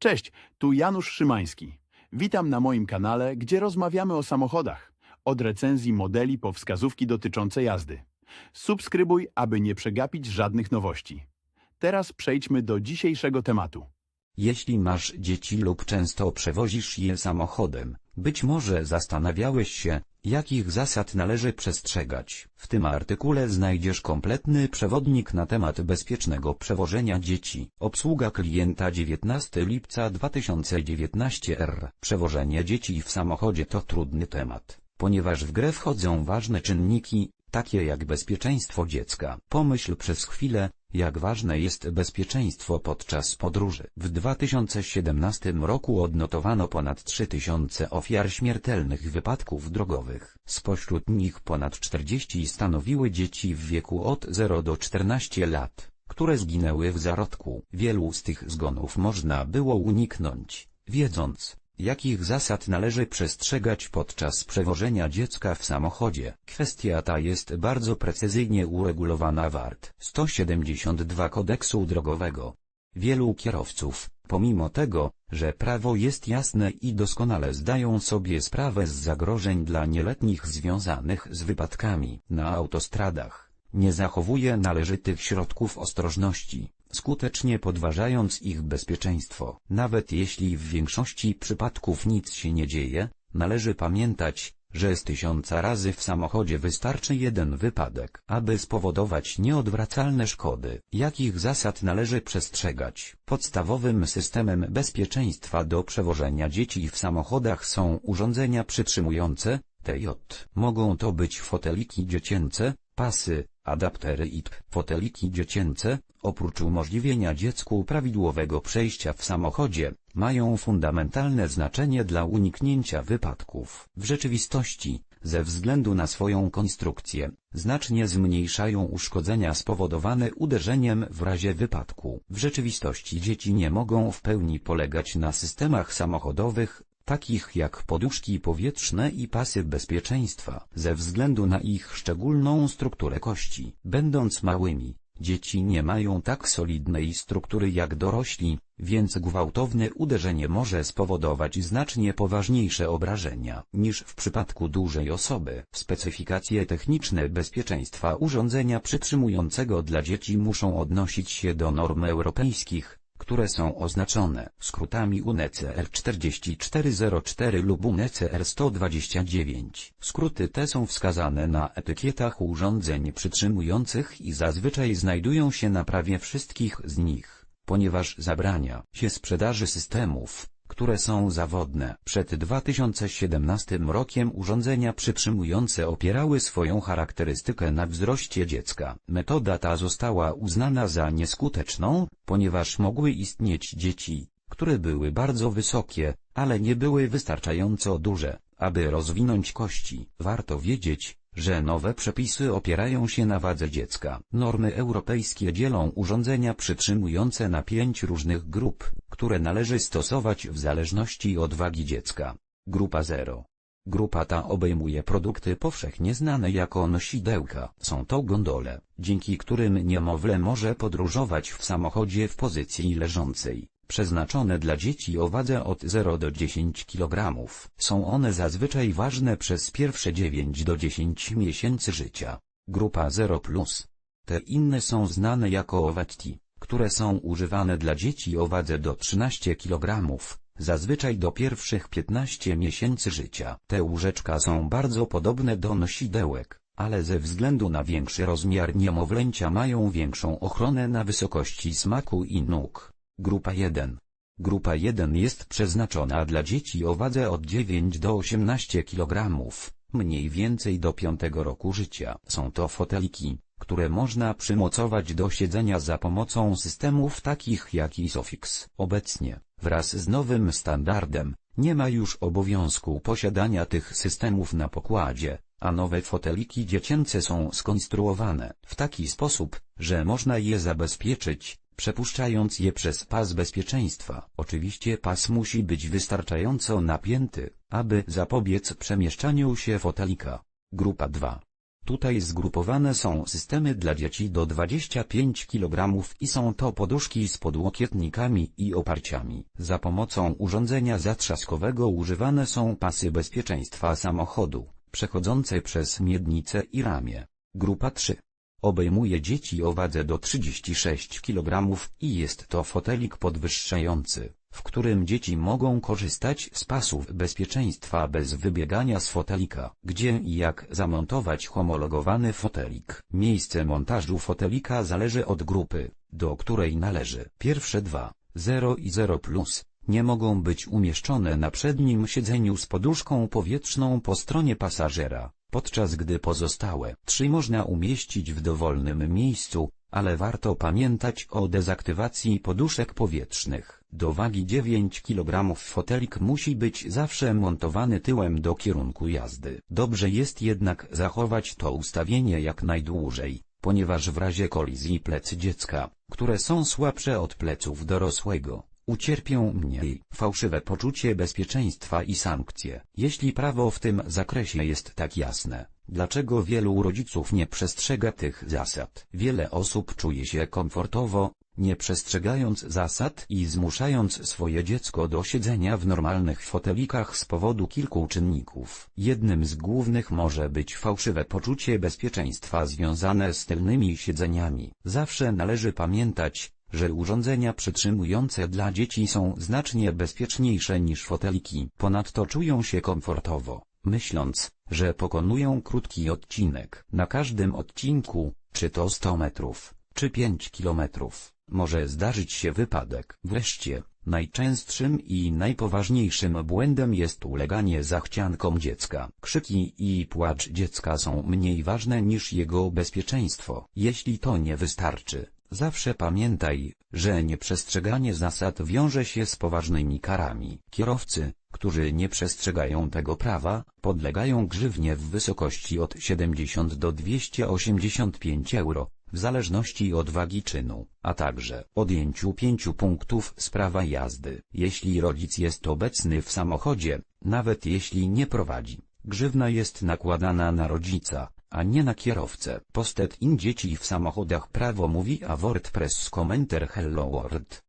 Cześć, tu Janusz Szymański. Witam na moim kanale, gdzie rozmawiamy o samochodach. Od recenzji modeli po wskazówki dotyczące jazdy. Subskrybuj, aby nie przegapić żadnych nowości. Teraz przejdźmy do dzisiejszego tematu. Jeśli masz dzieci lub często przewozisz je samochodem, być może zastanawiałeś się, jakich zasad należy przestrzegać. W tym artykule znajdziesz kompletny przewodnik na temat bezpiecznego przewożenia dzieci. Obsługa klienta 19 lipca 2019 r. Przewożenie dzieci w samochodzie to trudny temat, ponieważ w grę wchodzą ważne czynniki, takie jak bezpieczeństwo dziecka. Pomyśl przez chwilę, jak ważne jest bezpieczeństwo podczas podróży. W 2017 roku odnotowano ponad 3000 ofiar śmiertelnych wypadków drogowych. Spośród nich ponad 40 stanowiły dzieci w wieku od 0 do 14 lat, które zginęły w zarodku. Wielu z tych zgonów można było uniknąć, wiedząc, Jakich zasad należy przestrzegać podczas przewożenia dziecka w samochodzie? Kwestia ta jest bardzo precyzyjnie uregulowana w art. 172 kodeksu drogowego. Wielu kierowców, pomimo tego, że prawo jest jasne i doskonale zdają sobie sprawę z zagrożeń dla nieletnich związanych z wypadkami na autostradach, nie zachowuje należytych środków ostrożności skutecznie podważając ich bezpieczeństwo. Nawet jeśli w większości przypadków nic się nie dzieje, należy pamiętać, że z tysiąca razy w samochodzie wystarczy jeden wypadek, aby spowodować nieodwracalne szkody. Jakich zasad należy przestrzegać? Podstawowym systemem bezpieczeństwa do przewożenia dzieci w samochodach są urządzenia przytrzymujące, TJ. Mogą to być foteliki dziecięce, pasy, adaptery i foteliki dziecięce, oprócz umożliwienia dziecku prawidłowego przejścia w samochodzie, mają fundamentalne znaczenie dla uniknięcia wypadków. W rzeczywistości, ze względu na swoją konstrukcję, znacznie zmniejszają uszkodzenia spowodowane uderzeniem w razie wypadku. W rzeczywistości dzieci nie mogą w pełni polegać na systemach samochodowych, takich jak poduszki powietrzne i pasy bezpieczeństwa, ze względu na ich szczególną strukturę kości. Będąc małymi, dzieci nie mają tak solidnej struktury jak dorośli, więc gwałtowne uderzenie może spowodować znacznie poważniejsze obrażenia niż w przypadku dużej osoby. Specyfikacje techniczne bezpieczeństwa urządzenia przytrzymującego dla dzieci muszą odnosić się do norm europejskich, które są oznaczone skrótami UNECR 4404 lub UNECR 129. Skróty te są wskazane na etykietach urządzeń przytrzymujących i zazwyczaj znajdują się na prawie wszystkich z nich, ponieważ zabrania się sprzedaży systemów, które są zawodne. Przed 2017 rokiem urządzenia przytrzymujące opierały swoją charakterystykę na wzroście dziecka. Metoda ta została uznana za nieskuteczną, ponieważ mogły istnieć dzieci, które były bardzo wysokie, ale nie były wystarczająco duże, aby rozwinąć kości. Warto wiedzieć, że nowe przepisy opierają się na wadze dziecka. Normy europejskie dzielą urządzenia przytrzymujące na pięć różnych grup, które należy stosować w zależności od wagi dziecka. Grupa 0. Grupa ta obejmuje produkty powszechnie znane jako nosidełka. Są to gondole, dzięki którym niemowlę może podróżować w samochodzie w pozycji leżącej przeznaczone dla dzieci o wadze od 0 do 10 kg. Są one zazwyczaj ważne przez pierwsze 9 do 10 miesięcy życia. Grupa 0+. Te inne są znane jako owetki, które są używane dla dzieci o wadze do 13 kg, zazwyczaj do pierwszych 15 miesięcy życia. Te łóżeczka są bardzo podobne do nosidełek, ale ze względu na większy rozmiar niemowlęcia mają większą ochronę na wysokości smaku i nóg. Grupa 1. Grupa 1 jest przeznaczona dla dzieci o wadze od 9 do 18 kg, mniej więcej do 5 roku życia. Są to foteliki, które można przymocować do siedzenia za pomocą systemów takich jak Isofix. Obecnie, wraz z nowym standardem, nie ma już obowiązku posiadania tych systemów na pokładzie, a nowe foteliki dziecięce są skonstruowane w taki sposób, że można je zabezpieczyć, przepuszczając je przez pas bezpieczeństwa. Oczywiście pas musi być wystarczająco napięty, aby zapobiec przemieszczaniu się fotelika. Grupa 2. Tutaj zgrupowane są systemy dla dzieci do 25 kg i są to poduszki z podłokietnikami i oparciami. Za pomocą urządzenia zatrzaskowego używane są pasy bezpieczeństwa samochodu, przechodzące przez miednicę i ramię. Grupa 3. Obejmuje dzieci o wadze do 36 kg i jest to fotelik podwyższający, w którym dzieci mogą korzystać z pasów bezpieczeństwa bez wybiegania z fotelika. Gdzie i jak zamontować homologowany fotelik? Miejsce montażu fotelika zależy od grupy, do której należy. Pierwsze dwa, 0 i 0 plus, nie mogą być umieszczone na przednim siedzeniu z poduszką powietrzną po stronie pasażera, podczas gdy pozostałe trzy można umieścić w dowolnym miejscu, ale warto pamiętać o dezaktywacji poduszek powietrznych. Do wagi 9 kg fotelik musi być zawsze montowany tyłem do kierunku jazdy. Dobrze jest jednak zachować to ustawienie jak najdłużej, ponieważ w razie kolizji plecy dziecka, które są słabsze od pleców dorosłego, ucierpią mniej. Fałszywe poczucie bezpieczeństwa i sankcje. Jeśli prawo w tym zakresie jest tak jasne, dlaczego wielu rodziców nie przestrzega tych zasad? Wiele osób czuje się komfortowo, nie przestrzegając zasad i zmuszając swoje dziecko do siedzenia w normalnych fotelikach z powodu kilku czynników. Jednym z głównych może być fałszywe poczucie bezpieczeństwa związane z tylnymi siedzeniami. Zawsze należy pamiętać, że urządzenia przytrzymujące dla dzieci są znacznie bezpieczniejsze niż foteliki. Ponadto czują się komfortowo, myśląc, że pokonują krótki odcinek. Na każdym odcinku, czy to 100 metrów, czy 5 kilometrów, może zdarzyć się wypadek. Wreszcie, najczęstszym i najpoważniejszym błędem jest uleganie zachciankom dziecka. Krzyki i płacz dziecka są mniej ważne niż jego bezpieczeństwo. Jeśli to nie wystarczy, Zawsze pamiętaj, że nieprzestrzeganie zasad wiąże się z poważnymi karami. Kierowcy, którzy nie przestrzegają tego prawa, podlegają grzywnie w wysokości od 70 do 285 euro, w zależności od wagi czynu, a także odjęciu 5 punktów z prawa jazdy. Jeśli rodzic jest obecny w samochodzie, nawet jeśli nie prowadzi, grzywna jest nakładana na rodzica, a nie na kierowcę. Postet in dzieci w samochodach prawo mówi a WordPress komentar Hello World.